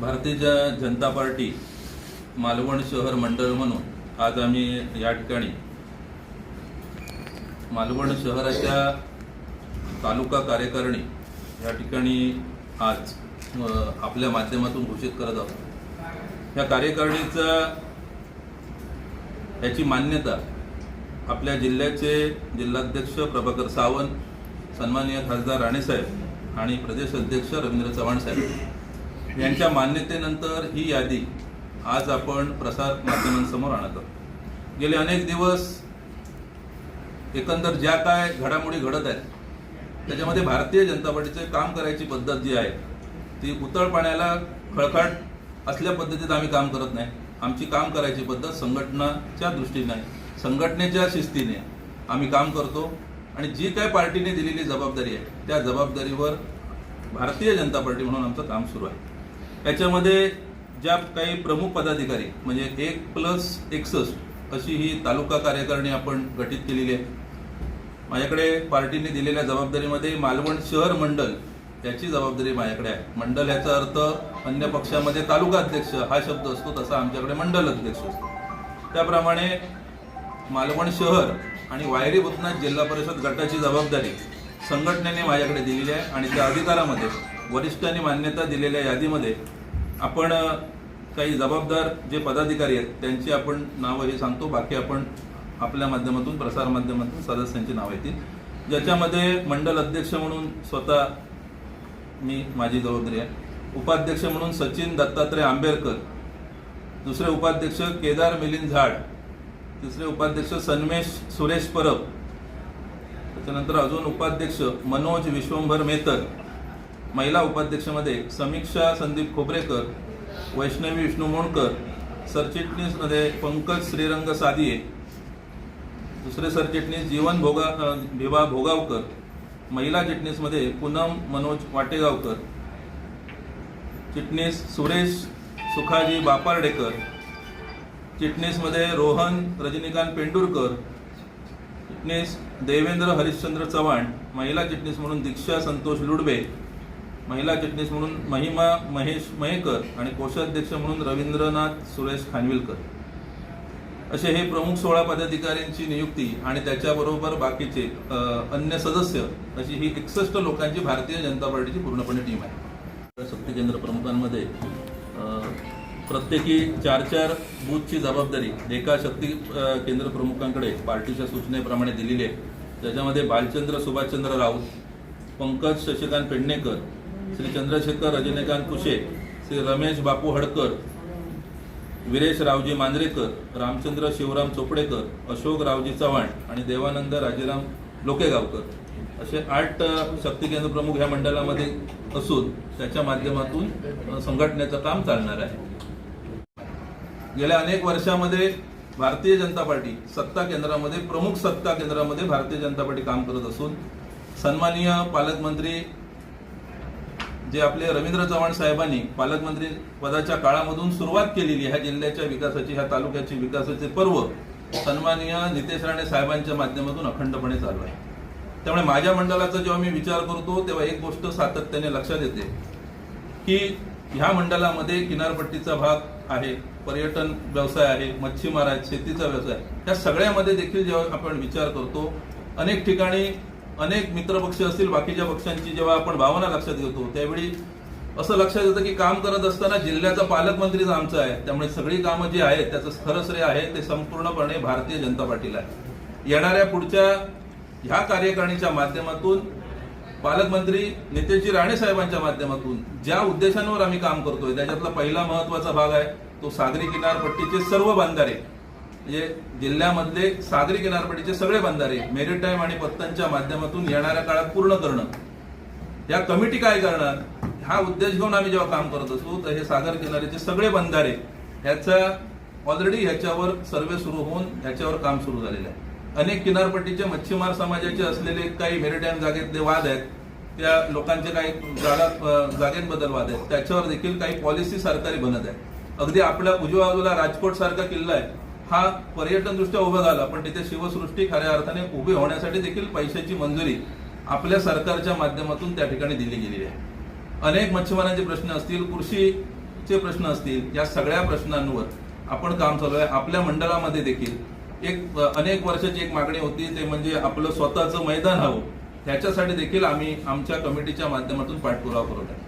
Bharatiya Janata party Malvan शहर मंडळ म्हणून आज आम्ही या ठिकाणी मालवण शहराच्या तालुका कार्यकारिणी या ठिकाणी आज आपल्या माध्यमातून घोषित करत आहोत. या कार्यकारिणीचा याची मान्यता आपल्या जिल्ह्याचे जिल्हाध्यक्ष प्रभाकर सावंत सन्माननीय खासदार राणेसाहेब आणि प्रदेश अध्यक्ष रवींद्र चव्हाण साहेब. यांच्या मान्यतेनंतर ही यादी आज आपण प्रसार माध्यमांसमोर आणत आहोत. गेले अनेक दिवस एकंदर ज्या काय घडामोडी घडत आहेत त्याच्यामध्ये भारतीय जनता पार्टीचे काम करायची पद्धत जी आहे ती उतळ पाण्याला खळखळ असल्या पद्धतीत आम्ही काम करत नाही. आमची काम करायची पद्धत संघटनाच्या दृष्टीने संघटनेच्या शिस्तीने आम्ही काम करतो. आणि जी काय पार्टीने दिलेली जबाबदारी आहे त्या जबाबदारीवर भारतीय जनता पार्टी म्हणून आमचं काम सुरू आहे. याच्यामध्ये ज्या काही प्रमुख पदाधिकारी म्हणजे एक प्लस एकसष्ट अशी ही तालुका कार्यकारिणी आपण गठीत केलेली आहे. माझ्याकडे पार्टीने दिलेल्या जबाबदारीमध्ये मालवण शहर मंडल याची जबाबदारी माझ्याकडे आहे. मंडल याचा अर्थ अन्य पक्षामध्ये तालुका अध्यक्ष हा शब्द असतो तसा आमच्याकडे मंडल अध्यक्ष असतो. त्याप्रमाणे मालवण शहर आणि वायरी भूतनाथ जिल्हा परिषद गटाची जबाबदारी संघटनेने माझ्याकडे दिलेली आहे आणि त्या अधिकारामध्ये वरिष्ठांनी मान्यता दिलेल्या यादीमध्ये आपण काही जबाबदार जे पदाधिकारी आहेत त्यांची आपण नावं हे सांगतो. बाकी आपण आपल्या माध्यमातून प्रसारमाध्यमातून सदस्यांची नावं येतील. ज्याच्यामध्ये मंडल अध्यक्ष म्हणून स्वतः मी माझी जबाबदारी आहे. उपाध्यक्ष म्हणून सचिन दत्तात्रय आंबेडकर. दुसरे उपाध्यक्ष केदार मिलिंद झाड. तिसरे उपाध्यक्ष सन्मेश सुरेश परब. त्याच्यानंतर अजून उपाध्यक्ष मनोज विश्वंभर मेतर महिला उपाध्यक्षमध्ये समीक्षा संदीप खोबरेकर वैष्णवी विष्णू मोणकर सरचिटणीसमध्ये पंकज श्रीरंग सादिये दुसरे सरचिटणीस जीवन भोगा भिवा भोगावकर महिला चिटणीसमध्ये पूनम मनोज वाटेगावकर चिटणीस सुरेश सुखाजी बापार्डेकर चिटणीसमध्ये रोहन रजनीकांत पेंडुरकर चिटणीस देवेंद्र हरिश्चंद्र चव्हाण महिला चिटणीस म्हणून दीक्षा संतोष लुडबे महिला चिटणीस म्हणून महिमा महेश मयेकर आणि कोषाध्यक्ष म्हणून रवींद्रनाथ सुरेश खानविलकर. असे हे प्रमुख सोळा पदाधिकाऱ्यांची नियुक्ती आणि त्याच्याबरोबर बाकीचे अन्य सदस्य अशी ही एकसष्ट लोकांची भारतीय जनता पार्टीची पूर्णपणे टीम आहे. शक्ती केंद्र प्रमुखांमध्ये प्रत्येकी चार चार बूथची जबाबदारी एका शक्ती केंद्र प्रमुखांकडे पार्टीच्या सूचनेप्रमाणे दिलेली आहे. ज्याच्यामध्ये बालचंद्र सुभाषचंद्र राऊत पंकज शशिकांत पेडणेकर श्री चंद्रशेखर रजनीकांत कुशे श्री रमेश बापू हडकर विरेश रावजी मांजरेकर रामचंद्र शिवराम चोपडेकर अशोक रावजी चव्हाण आणि देवानंद राजीराम लोकेगावकर असे आठ शक्ती केंद्र प्रमुख ह्या मंडळामध्ये असून त्याच्या माध्यमातून संघटनेचं काम चालणार आहे. गेल्या अनेक वर्षामध्ये भारतीय जनता पार्टी सत्ता केंद्रामध्ये प्रमुख सत्ता केंद्रामध्ये भारतीय जनता पार्टी काम करत असून सन्माननीय पालकमंत्री जे आपले रवींद्र चव्हाण साहेबांनी पालकमंत्री पदाच्या काळामधून सुरुवात केलेली ह्या जिल्ह्याच्या विकासाची ह्या तालुक्याची विकासाचे पर्व सन्माननीय नितेश राणे साहेबांच्या माध्यमातून अखंडपणे चालू आहे. त्यामुळे माझ्या मंडळाचा जेव्हा मी विचार करतो तेव्हा एक गोष्ट सातत्याने लक्षात येते की ह्या मंडळामध्ये किनारपट्टीचा भाग आहे पर्यटन व्यवसाय आहे मच्छीमार आहेत शेतीचा व्यवसाय ह्या सगळ्यामध्ये देखील जेव्हा आपण विचार करतो अनेक ठिकाणी अनेक मित्रपक्ष असतील बाकीच्या पक्षांची जेव्हा आपण भावना लक्षात घेतो त्यावेळी असं लक्षात येतं की काम करत असताना जिल्ह्याचा पालकमंत्रीच आमचा आहे. त्यामुळे सगळी कामं जी आहेत त्याचं खरं श्रेय आहे ते संपूर्णपणे भारतीय जनता पार्टीला आहे. येणाऱ्या पुढच्या ह्या कार्यकारिणीच्या माध्यमातून पालकमंत्री नितेशजी राणे साहेबांच्या माध्यमातून ज्या उद्देशांवर आम्ही काम करतोय त्याच्यातला पहिला महत्त्वाचा भाग आहे तो सागरी किनारपट्टीचे सर्व बांधारे. म्हणजे जिल्ह्यामधले सागरी किनारपट्टीचे सगळे बंधारे मेरीटाईम आणि पत्तनच्या माध्यमातून येणाऱ्या काळात पूर्ण करणं. या कमिटी काय करणार? हा उद्देश घेऊन आम्ही जेव्हा काम करत असू तर हे सागर किनाऱ्याचे सगळे बंधारे ह्याचा ऑलरेडी ह्याच्यावर सर्वे सुरू होऊन ह्याच्यावर काम सुरू झालेलं आहे. अनेक किनारपट्टीचे मच्छीमार समाजाचे असलेले काही मेरिटाईम जागेतले वाद आहेत. त्या लोकांचे काही जागा अ, जागेंबद्दल वाद आहेत. त्याच्यावर देखील काही पॉलिसी सरकारी बनत आहे. अगदी आपल्या उजव्या बाजूला राजकोट सारखा किल्ला आहे. हा पर्यटन दृष्ट्या उभा झाला पण तिथे शिवसृष्टी खऱ्या अर्थाने उभी होण्यासाठी देखील पैशाची मंजुरी आपल्या सरकारच्या माध्यमातून त्या ठिकाणी दिली गेली आहे. अनेक मच्छीमारांचे प्रश्न असतील कृषी चे प्रश्न असतील या सगळ्या प्रश्नांवर आपण काम चालू आहे. आपल्या मंडळामध्ये देखील एक अनेक वर्षाची एक मागणी होती ते म्हणजे आपलं स्वतःचं मैदान हवं. त्याच्यासाठी देखील आम्ही आमच्या कमिटीच्या माध्यमातून पाठपुरावा करत आहे